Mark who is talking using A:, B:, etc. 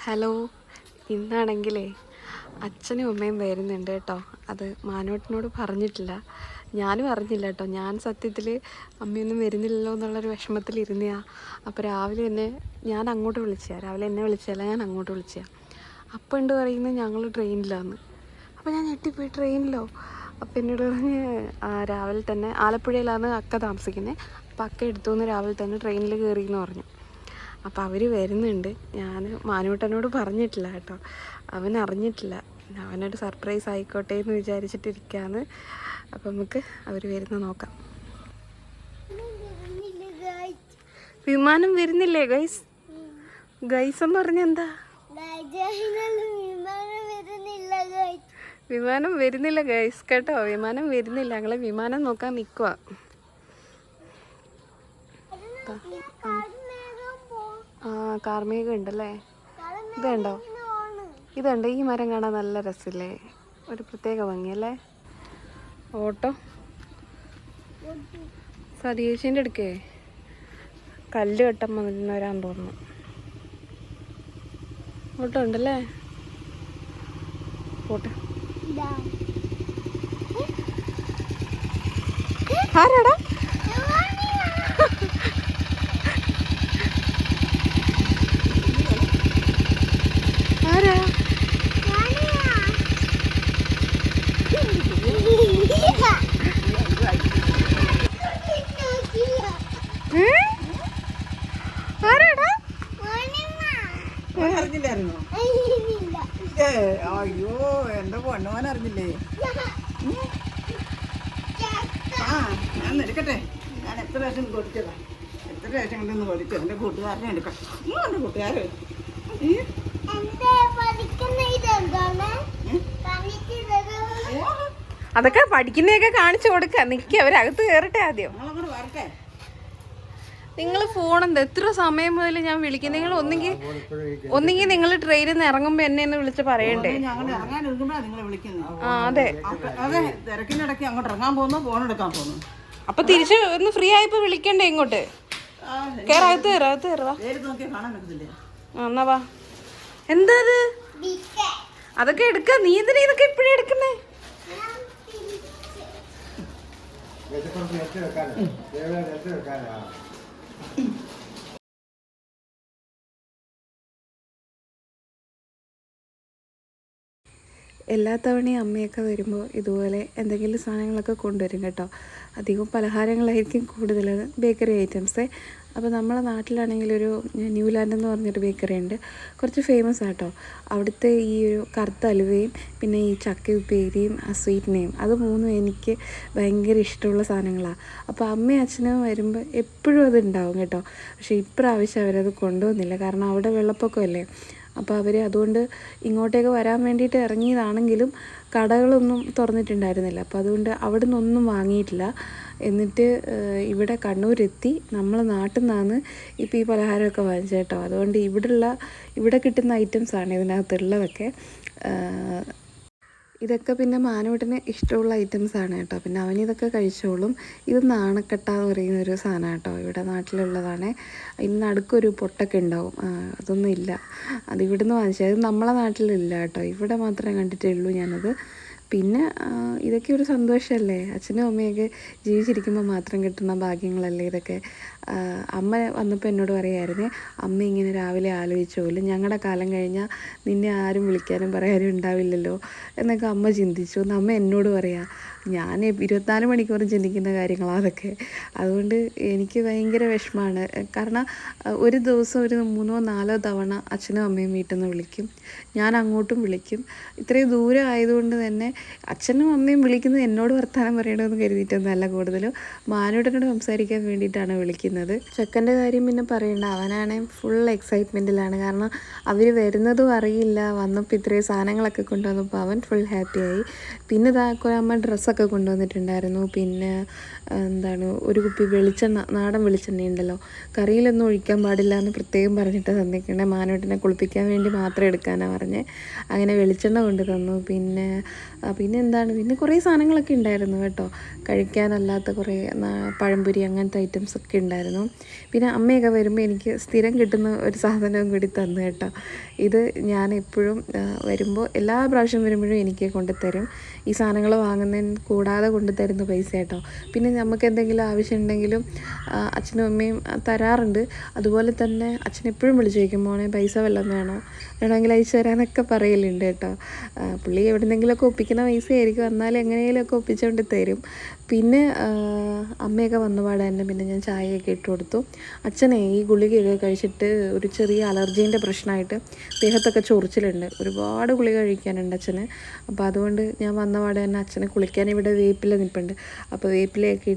A: Hello ഇന്നാണെങ്കിലേ അച്ഛനും അമ്മയും വരുന്നുണ്ട് കേട്ടോ. അത് മാനോട്ടിനോട് പറഞ്ഞിട്ടില്ല. ഞാനും അറിഞ്ഞില്ല കേട്ടോ. ഞാൻ സത്യത്തിൽ അമ്മയൊന്നും വരുന്നില്ലല്ലോ എന്നുള്ളൊരു വിഷമത്തിൽ ഇരുന്നയാ. അപ്പോൾ രാവിലെ എന്നെ ഞാൻ അങ്ങോട്ട് വിളിച്ചാ രാവിലെ എന്നെ വിളിച്ചല്ല ഞാൻ അങ്ങോട്ട് വിളിച്ചാ അപ്പം ഉണ്ട് പറയുന്നത് ഞങ്ങൾ ട്രെയിനിലാന്ന്. അപ്പോൾ ഞാൻ ഞെട്ടിപ്പോയി ട്രെയിനിലോ? അപ്പം എന്നോട് പറഞ്ഞ് "ആ, രാവിലെ തന്നെ ആലപ്പുഴയിലാണ് അക്ക താമസിക്കുന്നത് അപ്പം അക്ക എടുത്തുനിന്ന് രാവിലെ തന്നെ ട്രെയിനിൽ കയറി എന്ന് പറഞ്ഞു. അപ്പോൾ അവർ വരുന്നുണ്ട്. ഞാൻ മാനൂട്ടനോട് പറഞ്ഞിട്ടില്ല കേട്ടോ. അവൻ അറിഞ്ഞിട്ടില്ല. അവനൊരു സർപ്രൈസ് ആയിക്കോട്ടെ എന്ന് വിചാരിച്ചിട്ടിരിക്കുകയാണ് അപ്പം നമുക്ക് അവർ വരുന്ന നോക്കാം. വിമാനം വരുന്നില്ലേ ഗൈസ് ഗൈസ് എന്ന് പറഞ്ഞ എന്താ? വിമാനം വരുന്നില്ല ഗൈസ് കേട്ടോ വിമാനം വരുന്നില്ല. ഞങ്ങളെ വിമാനം നോക്കാൻ നിൽക്കുക ആ കാർമേഘം ഉണ്ടല്ലേ? ഇതുണ്ടോ? ഇതുണ്ട്. ഈ മരം കാണാൻ നല്ല രസമില്ലേ ഒരു പ്രത്യേക ഭംഗിയല്ലേ? ഓട്ടോ. സതീശിന്റെ അടുക്കേ. കല്ല് കെട്ടാൻ വന്നിരുന്നവരാൻ തോന്നുന്നു. ഓട്ടോ ഉണ്ടല്ലേ? പോട്ടെ. ആരാടാ ആരാ ഏ? ആരാടാ
B: ഓൻ അറിഞ്ഞില്ലായിരുന്നോ ഏ, അയ്യോ എന്റെ പൊന്നോൻ അറിഞ്ഞില്ലേ? ആ ഞാൻ എടുക്കട്ടെ ഞാൻ എത്ര പ്രാവശ്യം കൊടുത്തതാ എത്ര പ്രാവശ്യം കൊണ്ടൊന്ന് കൊടുത്തു എന്റെ കൂട്ടുകാരനെ എടുക്കാം. ഈ, ഓ,
A: അതൊക്കെ പഠിക്കുന്നതൊക്കെ കാണിച്ചു കൊടുക്ക. നിക്ക് അവരകത്ത് കയറട്ടെ ആദ്യം.
B: നമ്മളങ്ങോട്ട് വരട്ടെ.
A: നിങ്ങൾ ഫോൺ എന്താ? എത്ര സമയം മുതൽ ഞാൻ വിളിക്കും നിങ്ങൾ ഒന്നെങ്കിൽ ഒന്നെങ്കിൽ നിങ്ങൾ ട്രെയിനിൽ നിന്ന് ഇറങ്ങുമ്പോൾ എന്നെ ഒന്ന് വിളിച്ച് പറയണ്ടേ? ആ അതെ.
B: തിരക്കിനിടയ്ക്ക് അങ്ങോട്ട് ഇറങ്ങാൻ പോകുന്നു ഫോൺ എടുക്കാൻ പോകുന്നു?
A: അപ്പൊ തിരിച്ച് ഒന്ന് ഫ്രീ ആയപ്പോ വിളിക്കണ്ടേ ഇങ്ങോട്ട്?
B: ആ,
A: കേറ അകത്ത് കയറ അകത്ത് കയറുവാ എന്നാ വാ. എന്താ അത്? അതൊക്കെ എടുക്ക. നീ എന്തിനാ ഇതൊക്കെ ഇപ്പഴേ എടുക്കുന്നേ? എല്ലാ തവണയും അമ്മയൊക്കെ വരുമ്പോൾ ഇതുപോലെ എന്തെങ്കിലും സാധനങ്ങളൊക്കെ കൊണ്ടുവരും കേട്ടോ. അധികം പലഹാരങ്ങളായിരിക്കും കൂടുതൽ ബേക്കറി ഐറ്റംസ്. അപ്പോൾ നമ്മളെ നാട്ടിലാണെങ്കിൽ ഒരു ന്യൂലാൻഡ് എന്ന് പറഞ്ഞൊരു ബേക്കറി ഉണ്ട്. കുറച്ച് ഫേമസ് ആട്ടോ. അവിടുത്തെ ഈ ഒരു കറുത്ത അലുവയും പിന്നെ ഈ ചക്ക ഉപ്പേരിയും ആ സ്വീറ്റിനെയും അത് മൂന്നും എനിക്ക് ഭയങ്കര ഇഷ്ടമുള്ള സാധനങ്ങളാണ് അപ്പോൾ അമ്മയും അച്ഛനും വരുമ്പോൾ എപ്പോഴും അത് ഉണ്ടാവും കേട്ടോ. പക്ഷേ ഇപ്രാവശ്യം അവരത് കൊണ്ടുവന്നില്ല. കാരണം അവിടെ വെള്ളപ്പൊക്കമല്ലേ? അപ്പോൾ അവർ അതുകൊണ്ട് ഇങ്ങോട്ടേക്ക് വരാൻ വേണ്ടിയിട്ട് ഇറങ്ങിയതാണെങ്കിലും കടകളൊന്നും തുറന്നിട്ടുണ്ടായിരുന്നില്ല. അപ്പോൾ അതുകൊണ്ട് അവിടെ നിന്നൊന്നും വാങ്ങിയിട്ടില്ല. എന്നിട്ട് ഇവിടെ കണ്ണൂരെത്തി. നമ്മൾ നാട്ടിൽ നിന്നാണ് ഇപ്പോൾ ഈ പലഹാരമൊക്കെ വാങ്ങിച്ചത് കേട്ടോ. അതുകൊണ്ട് ഇവിടെയുള്ള ഇവിടെ കിട്ടുന്ന ഐറ്റംസാണ് ഇതിനകത്തുള്ളതൊക്കെ. ഇതൊക്കെ പിന്നെ മാനോട്ടിന് ഇഷ്ടമുള്ള ഐറ്റംസ് ആണ് കേട്ടോ. പിന്നെ അവൻ ഇതൊക്കെ കഴിച്ചോളും. ഇത് നാണക്കെട്ട എന്ന് പറയുന്ന ഒരു സാധനം കേട്ടോ. ഇവിടെ നാട്ടിലുള്ളതാണ്. ഇന്ന് അടുക്കൊരു പൊട്ടൊക്കെ ഉണ്ടാവും. അതൊന്നും ഇല്ല. അത് ഇവിടുന്ന് വാങ്ങിച്ചത്. നമ്മളെ നാട്ടിലില്ല കേട്ടോ. ഇവിടെ മാത്രമേ കണ്ടിട്ടുള്ളൂ ഞാനത്. പിന്നെ ഇതൊക്കെ ഒരു സന്തോഷമല്ലേ അച്ഛനും അമ്മയൊക്കെ ജീവിച്ചിരിക്കുമ്പോൾ മാത്രം കിട്ടുന്ന ഭാഗ്യങ്ങളല്ലേ ഇതൊക്കെ? അമ്മ വന്നപ്പോൾ എന്നോട് പറയായിരുന്നു അമ്മ ഇങ്ങനെ രാവിലെ ആലോചിച്ച ഞങ്ങളുടെ കാലം കഴിഞ്ഞാൽ നിന്നെ ആരും വിളിക്കാനും പറയാനും ഉണ്ടാവില്ലല്ലോ എന്നൊക്കെ അമ്മ ചിന്തിച്ചു. എന്ന് അമ്മ എന്നോട് പറയാം ഞാൻ ഇരുപത്തിനാല് മണിക്കൂറും ചിന്തിക്കുന്ന കാര്യങ്ങളാണ് അതൊക്കെ. അതുകൊണ്ട് എനിക്ക് ഭയങ്കര വിഷമമാണ് കാരണം ഒരു ദിവസം ഒരു മൂന്നോ നാലോ തവണ അച്ഛനും അമ്മയും വീട്ടിൽ നിന്ന് വിളിക്കും. ഞാൻ അങ്ങോട്ടും വിളിക്കും. ഇത്രയും ദൂരം ആയതുകൊണ്ട് തന്നെ അച്ഛനും അമ്മയും വിളിക്കുന്നത് എന്നോട് വർത്തമാനം പറയണമെന്ന് കരുതിയിട്ടൊന്നുമല്ല കൂടുതലും. മാനോടനോട് സംസാരിക്കാൻ വേണ്ടിയിട്ടാണ് വിളിക്കുന്നത്. ചെക്കന്റെ കാര്യം പിന്നെ പറയണ്ട. അവനാണേ ഫുൾ എക്സൈറ്റ്മെന്റിലാണ് കാരണം അവർ വരുന്നതും അറിയില്ല. വന്നപ്പോൾ ഇത്രയും സാധനങ്ങളൊക്കെ കൊണ്ടുവന്നപ്പോൾ അവൻ ഫുൾ ഹാപ്പിയായി പിന്നെ ഇതാ അമ്മ ഡ്രസ്സൊക്കെ കൊണ്ടുവന്നിട്ടുണ്ടായിരുന്നു. പിന്നെ എന്താണ് ഒരു കുപ്പി വെളിച്ചെണ്ണ നാടൻ വെളിച്ചെണ്ണ ഉണ്ടല്ലോ. കറിയിലൊന്നും ഒഴിക്കാൻ പാടില്ല എന്ന് പ്രത്യേകം പറഞ്ഞിട്ട് തന്നിട്ടുണ്ട്. മാനോട്ടിനെ കുളിപ്പിക്കാൻ വേണ്ടി മാത്രം എടുക്കാനാണ് പറഞ്ഞത് അങ്ങനെ വെളിച്ചെണ്ണ കൊണ്ട് തന്നു പിന്നെ പിന്നെ എന്താണ്? പിന്നെ കുറേ സാധനങ്ങളൊക്കെ ഉണ്ടായിരുന്നു കേട്ടോ. കഴിക്കാനല്ലാത്ത കുറേ പഴംപൊരി അങ്ങനത്തെ ഐറ്റംസ് ഒക്കെ ഉണ്ടായിരുന്നു. പിന്നെ അമ്മയൊക്കെ വരുമ്പോൾ എനിക്ക് സ്ഥിരം കിട്ടുന്ന ഒരു സാധനവും കൂടി തന്നു കേട്ടോ. ഇത് ഞാൻ എപ്പോഴും വരുമ്പോൾ എല്ലാ പ്രാവശ്യം വരുമ്പോഴും എനിക്ക് കൊണ്ടുതരും. ഈ സാധനങ്ങൾ വാങ്ങുന്നതിന് കൂടാതെ കൊണ്ടുതരുന്ന പൈസ കേട്ടോ. പിന്നെ നമുക്ക് എന്തെങ്കിലും ആവശ്യം ഉണ്ടെങ്കിലും അച്ഛനും അമ്മയും തരാറുണ്ട്. അതുപോലെ തന്നെ അച്ഛൻ എപ്പോഴും വിളിച്ചു ചോദിക്കും മോനെ പൈസ വല്ലതും വേണോ? വേണമെങ്കിൽ അയച്ചു തരാനൊക്കെ പറയലുണ്ട് കേട്ടോ. പുള്ളി എവിടെന്നെങ്കിലുമൊക്കെ ഒപ്പിക്കുന്ന പൈസ ആയിരിക്കും എന്നാലും എങ്ങനെയെങ്കിലുമൊക്കെ ഒപ്പിച്ചുകൊണ്ട് തരും. പിന്നെ അമ്മയൊക്കെ വന്നപാടെ തന്നെ പിന്നെ ഞാൻ ചായയൊക്കെ ഇട്ട് കൊടുത്തു. അച്ഛനെ ഈ ഗുളികയൊക്കെ കഴിച്ചിട്ട് ഒരു ചെറിയ അലർജീന്റെ പ്രശ്നമായിട്ട് ദേഹത്തൊക്കെ ചൊറിച്ചിലുണ്ട്. ഒരുപാട് ഗുളിക കഴിക്കാനുണ്ട് അച്ഛന്. അപ്പോൾ അതുകൊണ്ട് ഞാൻ വന്നപാടെ തന്നെ അച്ഛനെ കുളിക്കാൻ ഇവിടെ വേപ്പില നിൽപ്പുണ്ട്. അപ്പോൾ വേപ്പിലയൊക്കെ